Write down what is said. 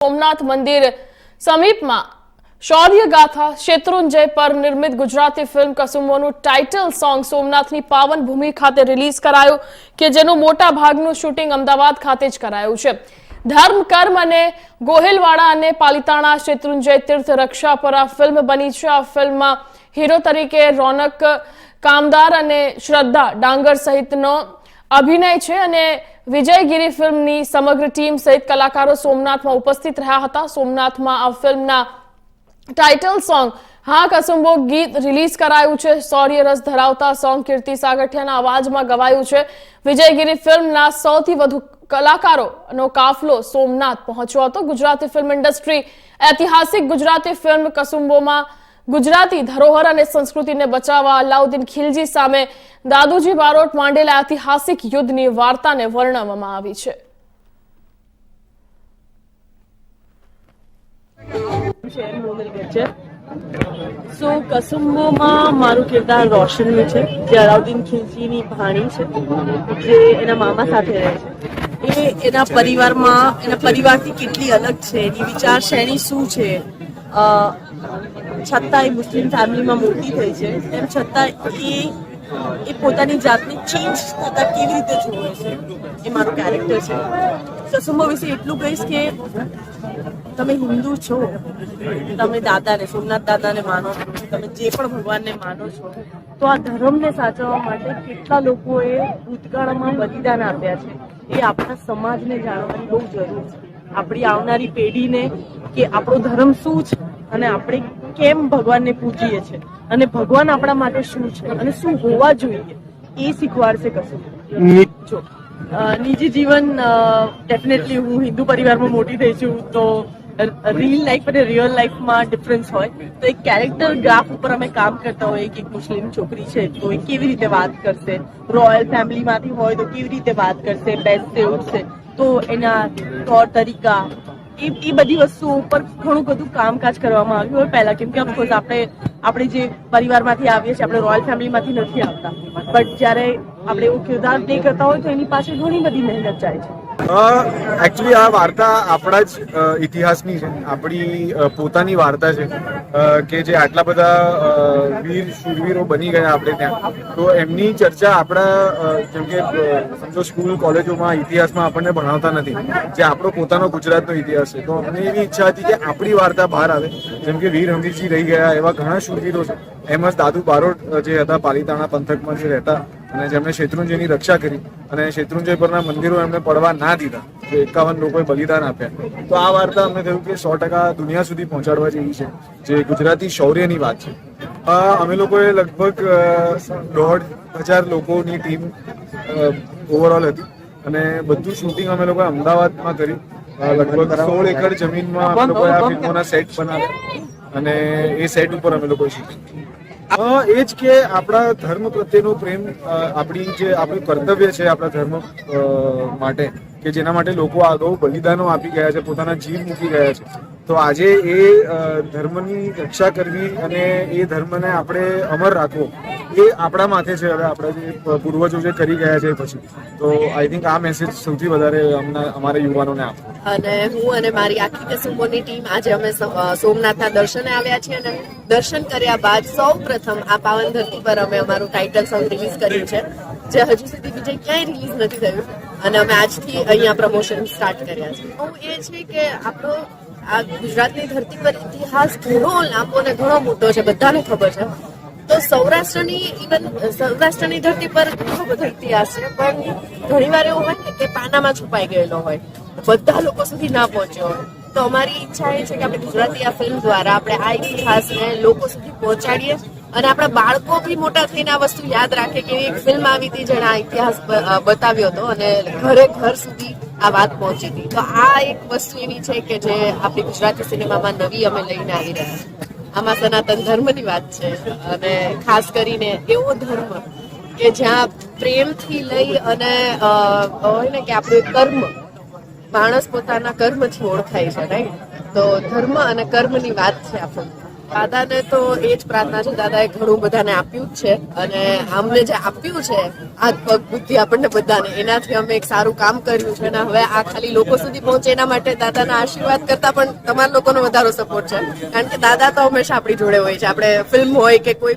સોમનાથ મંદિર સમીપમાં શૌર્ય ગાથા શેત્રુંજય પર નિર્મિત ગુજરાતી ફિલ્મ કસુમોનું ટાઇટલ સોંગ સોમનાથની પાવન ભૂમિ ખાતે રિલીઝ કરાયું કે જેનું મોટા ભાગનું શૂટિંગ અમદાવાદ ખાતે જ કરાયું છે. ધર્મ, કર્મ અને ગોહિલવાડા અને પાલિતાણા શેત્રુંજય તીર્થ રક્ષા પર આ ફિલ્મ બની છે. આ ફિલ્મમાં હીરો તરીકે રોનક, કામદાર અને શ્રદ્ધા ડાંગર સહિતનો અભિનય છે અને વિજયગીરી ફિલ્મની સમગ્ર ટીમ સહિત કલાકારો સોમનાથમાં ઉપસ્થિત રહ્યા હતા. સોમનાથમાં આ ફિલ્મના ટાઇટલ સોંગ, હા કસુંબો ગીત રિલીઝ કરાયું છે. શૌર્ય રસ ધરાવતા સોંગ કીર્તિ સાગઠિયાના અવાજમાં ગવાયું છે. વિજયગીરી ફિલ્મના સૌથી વધુ કલાકારોનો કાફલો સોમનાથ પહોંચ્યો હતો. ગુજરાતી ફિલ્મ ઇન્ડસ્ટ્રી ઐતિહાસિક ગુજરાતી ફિલ્મ કસુંબોમાં ગુજરાતી ધરોહર અને સંસ્કૃતિને બચાવવા અલાઉદ્દીન ખિલજી સામે દાદુજી બારોટ માંડેલા ઐતિહાસિક યુદ્ધની વાર્તાને વર્ણવવામાં આવી છે. સો કસુંબોમાં મારું કિરદાર રોશનનું છે, જે અલાઉદ્દીન ખિલજીની ભાણી છે, જે એના મામા સાથે રહે છે. એ એના પરિવારમાં, એના પરિવારથી કેટલી અલગ છે, એની વિચારશ્રેણી શું છે? છતાં એ મુસ્લિમ ફેમિલીમાં મોટી થઈ છે. તેમ છતાં એ એ પોતાની જાતને ચેન્જ થતા કેવી રીતે જોવે છે? એ મારું કેરેક્ટર છે. કસુંબો વિશે એટલું કહીશ કે તમે હિન્દુ છો, તમે દાદાને, સોમનાથ દાદાને માનો છો, તમે જે પણ ભગવાનને માનો છો, તો આ ધર્મને સાચવવા માટે કેટલા લોકોએ ભૂતકાળમાં બલિદાન આપ્યા છે? એ આપણા સમાજને જાણવાની બહુ જરૂર છે. આપણી આવનારી પેઢીને કે આપણો ધર્મ શું છે અને આપણે કેમ ભગવાનને પૂજીએ છીએ અને ભગવાન આપણા માટે શું છે? અને શું હોવા જોઈએ? એ શીખવાડશે કશું જો નિજી જીવન ડેફિનેટલી હું હિન્દુ પરિવારમાં મોટી થઈ છું તો રીલ લાઈફ અને રિયલ લાઈફમાં ડિફરન્સ હોય. તો એક કેરેક્ટર ગ્રાફ ઉપર અમે કામ કરતા હોઈએ કે એક મુસ્લિમ છોકરી છે તો એ કેવી રીતે વાત કરશે? રોયલ ફેમિલીમાંથી હોય તો કેવી રીતે વાત કરશે? બેસશે ઉઠશે? તો એના તૌર તરીકા એ એ બધી વસ્તુઓ ઉપર ઘણું બધું કામકાજ કરવામાં આવ્યું હોય. પહેલા કેમ કે ઓફકોર્સ આપણે આપણે જે પરિવારમાંથી આવીએ છીએ, આપણે રોયલ ફેમિલીમાંથી નથી આવતા. બટ જ્યારે આપણે એવું કિરદાર પ્લે કરતા હોય, તો એની પાછળ ઘણી બધી મહેનત જાય છે. એકચ્યુઅલી આ વાર્તા આપણા જ ઇતિહાસની છે. આપણી પોતાની વાર્તા છે. કે જે આટલા બધા વીર, શૂરવીરો બની ગયા આપણે ત્યાં. તો એમની ચર્ચા આપણા જેમ કે સમજો સ્કૂલ, કોલેજોમાં, ઇતિહાસમાં આપણને ભણાવતા નથી. જે આપણો પોતાનો ગુજરાતનો ઇતિહાસ છે. તો અમને એવી ઈચ્છા હતી કે આપણી વાર્તા બહાર આવે. જેમ કે વીર હમીરજી રહી ગયા, એવા ઘણા શૂરવીરો છે. એમ જ દાદુ બારોટ જે હતા, પાલીતાણા પંથકમાં જે રહેતા અને જેમણે શેત્રુંજયની રક્ષા કરી અને શેત્રુંજય પરના મંદિરો એમને પડવા ના દીધા તો એકાવન લોકોએ બલિદાન આપ્યા. તો આ વાર્તા અમને થયું કે સો ટકા દુનિયા સુધી પહોંચાડવા જેવી છે જે ગુજરાતી શૌર્યની વાત છે. અમે લોકોએ લગભગ દોઢ હજાર લોકોની ટીમ ઓવરઓલ હતી. અને બધું શૂટિંગ અમે લોકોએ અમદાવાદમાં કર્યું લગભગ સોળ એકર જમીનમાં અમે લોકોએ આ ફિલ્મોના સેટ બનાવ્યા. અને એ સેટ ઉપર અમે લોકોએ શૂટિંગ એ જ કે આપણા ધર્મ પ્રત્યેનો પ્રેમ આપણી જે આપણું કર્તવ્ય છે આપણા ધર્મ માટે, કે જેના માટે લોકો આગળ બલિદાનો આપી ગયા છે, પોતાના જીવ મૂકી ગયા છે. તો આજે એ ધર્મની રક્ષા કરવી અને એ ધર્મને આપણે અમર રાખવો, એ આપણા માથે છે. હવે આપણા જે પૂર્વજો જે કરી ગયા છે પછી. તો આઈ થિંક આ મેસેજ સૌથી વધારે અમને, અમારા યુવાનોને આપવો અને હું અને મારી આખી કસુંબોની ટીમ આજે અમે સોમનાથના દર્શને આવ્યા છીએ અને દર્શન કર્યા બાદ સૌ પ્રથમ આ પાવન ધરતી પર અમે અમારું ટાઇટલ સોંગ રિલીઝ કર્યું છે, જે હજુ સુધી બીજે ક્યાંય રિલીઝ નથી થયું. અને અમે આજથી અહીંયા પ્રમોશન સ્ટાર્ટ કર્યા છે. હું એ છે કે આપણો આ ગુજરાતની ધરતી પર ઇતિહાસ ઘણો લાંબો અને ઘણો મોટો છે, બધાને ખબર છે. તો સૌરાષ્ટ્રની ઇવન સૌરાષ્ટ્રની ધરતી પર ઘણો બધો ઇતિહાસ છે, પણ ઘણીવાર એવું હોય ને કે પાનામાં છુપાઈ ગયેલો હોય. બધા લોકો સુધી ના પહોંચ્યો હોય. તો અમારી ઈચ્છા એ છે કે આપણે ગુજરાતી આ ફિલ્મ દ્વારા આપણે આ ઇતિહાસને લોકો સુધી પહોંચાડીએ અને આપણા બાળકો બી મોટા થઈને આ વસ્તુ યાદ રાખે કે એક ફિલ્મ આવી હતી જેણે આ ઇતિહાસ બતાવ્યો હતો અને ઘરે ઘર સુધી આ વાત પહોંચી હતી. તો આ એક વસ્તુ એવી છે કે જે આપણી ગુજરાતી સિનેમામાં નવી અમે લઈને આવી રહ્યા આમાં સનાતન ધર્મની વાત છે અને ખાસ કરીને એવો ધર્મ કે જ્યાં પ્રેમથી લઈ અને હોય ને કે આપણું કર્મ માણસ પોતાના કર્મથી ઓળખાય છે રાઈટ તો ધર્મ અને કર્મની વાત છે આ film. દાદાને તો એ જ પ્રાર્થના છે, દાદાએ ઘણું બધાને આપ્યું જ છે. અને અમને જે આપ્યું છે, આ પગ બુદ્ધિ આપણને બધાને, એનાથી અમે એક સારું કામ કર્યું છે. અને હવે આ ખાલી લોકો સુધી પહોંચે એના માટે દાદાના આશીર્વાદ કરતા પણ તમારા લોકોનો વધારો સપોર્ટ છે. કારણ કે દાદા તો હંમેશા આપણી જોડે હોય છે. આપણે ફિલ્મ હોય કે કોઈ